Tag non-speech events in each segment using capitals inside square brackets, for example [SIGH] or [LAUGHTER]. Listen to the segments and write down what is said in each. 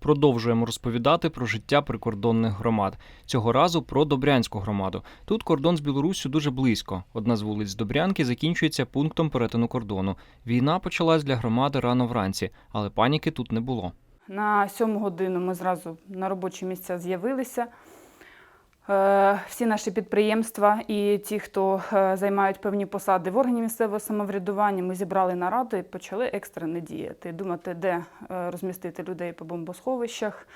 Продовжуємо розповідати про життя прикордонних громад. Цього разу про Добрянську громаду. Тут кордон з Білоруссю дуже близько. Одна з вулиць Добрянки закінчується пунктом перетину кордону. Війна почалась для громади рано вранці, але паніки тут не було. На сьому годину ми зразу на робочі місця з'явилися. Е, Всі наші підприємства і ті, хто е, займають певні посади в органі місцевого самоврядування, ми зібрали нараду і почали екстрено діяти. Думати, де е, розмістити людей по бомбосховищах,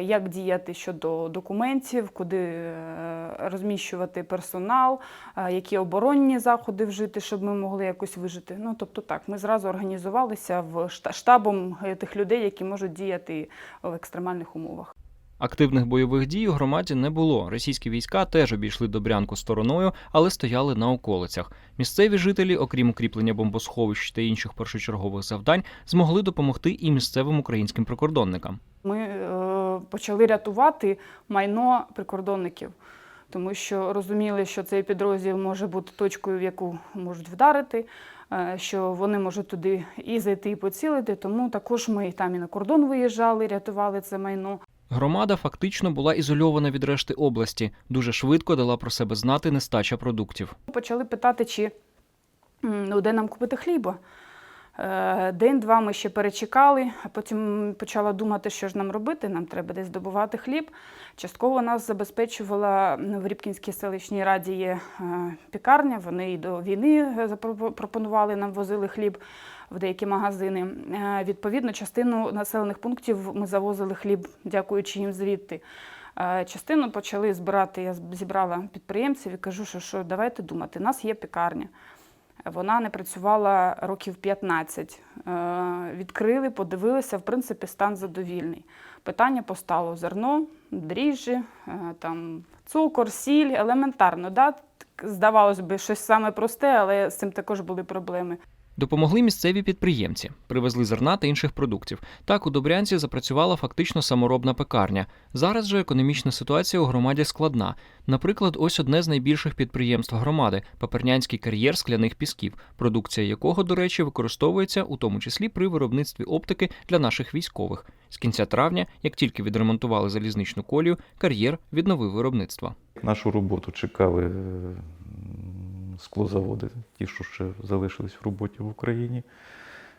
як діяти щодо документів, куди розміщувати персонал, які оборонні заходи вжити, щоб ми могли якось вижити. Ну тобто, так, ми зразу організувалися в штабом тих людей, які можуть діяти в екстремальних умовах. Активних бойових дій у громаді не було. Російські війська теж обійшли Добрянку стороною, але стояли на околицях. Місцеві жителі, окрім укріплення бомбосховищ та інших першочергових завдань, змогли допомогти і місцевим українським прикордонникам. Ми е, почали рятувати майно прикордонників, тому що розуміли, що цей підрозділ може бути точкою, в яку можуть вдарити, е, що вони можуть туди і зайти, і поцілити. Тому також ми там і на кордон виїжджали, рятували це майно. Громада фактично була ізольована від решти області. Дуже швидко дала про себе знати нестача продуктів. Почали питати, чи ну, де нам купити хліба. Е, День-два ми ще перечекали, а потім почала думати, що ж нам робити. Нам треба десь добувати хліб. Частково нас забезпечувала ну, в Рібкінській селищній раді є е, пікарня. Вони і до війни е, запро- пропонували нам возили хліб в деякі магазини. Е, Відповідно, частину населених пунктів ми завозили хліб, дякуючи їм звідти. Е, Частину почали збирати. Я зібрала підприємців і кажу, що, що давайте думати. У нас є пікарня. Вона не працювала років 15. Е, Відкрили, подивилися, в принципі, стан задовільний. Питання постало зерно, дріжджі, там, цукор, сіль, елементарно. Да? Здавалось би, щось саме просте, але з цим також були проблеми. Допомогли місцеві підприємці, привезли зерна та інших продуктів. Так у Добрянці запрацювала фактично саморобна пекарня. Зараз же економічна ситуація у громаді складна. Наприклад, ось одне з найбільших підприємств громади Папернянський кар'єр скляних пісків, продукція якого, до речі, використовується у тому числі при виробництві оптики для наших військових. З кінця травня, як тільки відремонтували залізничну колію, кар'єр відновив виробництво. Нашу роботу чекали е, склозаводи, ті, що ще залишились в роботі в Україні,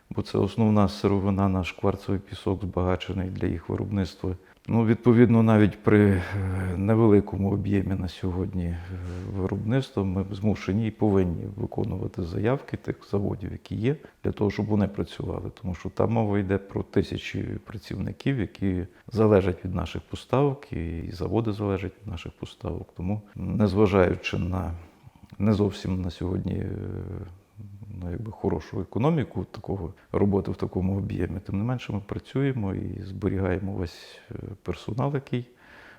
бо це основна сировина, наш кварцевий пісок збагачений для їх виробництва. Ну, відповідно, навіть при е, невеликому об'ємі на сьогодні е, виробництва ми змушені і повинні виконувати заявки тих заводів, які є, для того, щоб вони працювали. Тому що там мова йде про тисячі працівників, які залежать від наших поставок, і заводи залежать від наших поставок. Тому, незважаючи на не зовсім на сьогодні е, ну, якби хорошу економіку такого роботи в такому об'ємі, тим не менше ми працюємо і зберігаємо весь е, персонал, який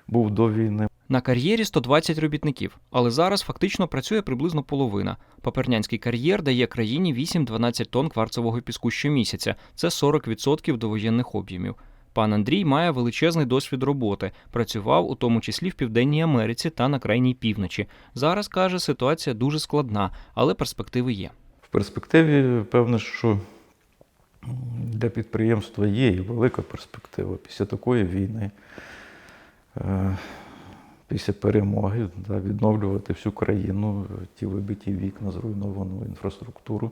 був до війни. На кар'єрі 120 робітників, але зараз фактично працює приблизно половина. Папернянський кар'єр дає країні 8-12 тонн кварцевого піску щомісяця. Це 40% довоєнних об'ємів. Пан Андрій має величезний досвід роботи. Працював у тому числі в Південній Америці та на крайній півночі. Зараз каже, ситуація дуже складна, але перспективи є. В перспективі, певно, що для підприємства є і велика перспектива після такої війни, е, після перемоги, відновлювати всю країну, ті вибиті вікна, зруйновану інфраструктуру.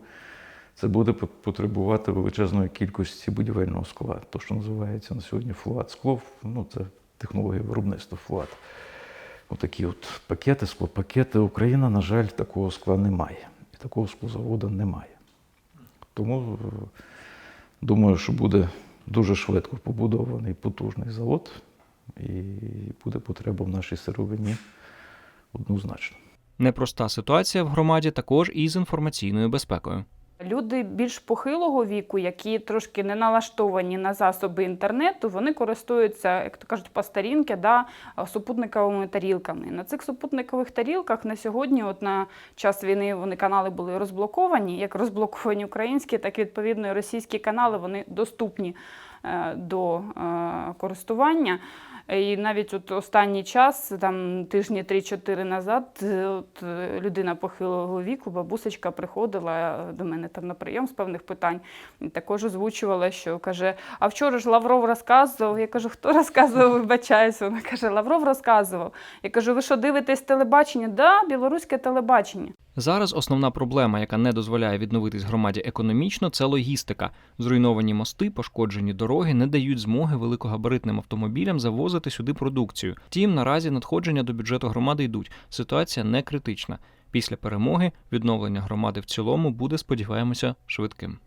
Це буде потребувати величезної кількості будівельного скла, то, що називається на сьогодні флат. Скло ну, це технологія виробництва флат. Отакі от пакети, склопакети. Україна, на жаль, такого скла не має. І такого склозаводу немає. Тому е, думаю, що буде дуже швидко побудований потужний завод, і буде потреба в нашій сировині однозначно. Непроста ситуація в громаді також і з інформаційною безпекою. Люди більш похилого віку, які трошки не налаштовані на засоби інтернету, вони користуються, як то кажуть, по старінки, да, супутниковими тарілками. На цих супутникових тарілках на сьогодні, от на час війни, вони канали були розблоковані, як розблоковані українські, так і відповідно і російські канали, вони доступні е, до е, користування. І навіть от останній час, там тижні 3-4 назад, е, от е, людина похилого віку, бабусечка приходила до мене там на прийом з певних питань. І також озвучувала, що каже: А вчора ж Лавров розказував. Я кажу, хто розказував, [LAUGHS] вибачаюся. Вона каже, Лавров розказував. Я кажу, ви що дивитесь телебачення? Да, білоруське телебачення. Зараз основна проблема, яка не дозволяє відновитись громаді економічно, це логістика. Зруйновані мости, пошкоджені дороги не дають змоги великогабаритним автомобілям завозити сюди продукцію. Втім, наразі надходження до бюджету громади йдуть. Ситуація не критична. Після перемоги відновлення громади в цілому буде, сподіваємося, швидким.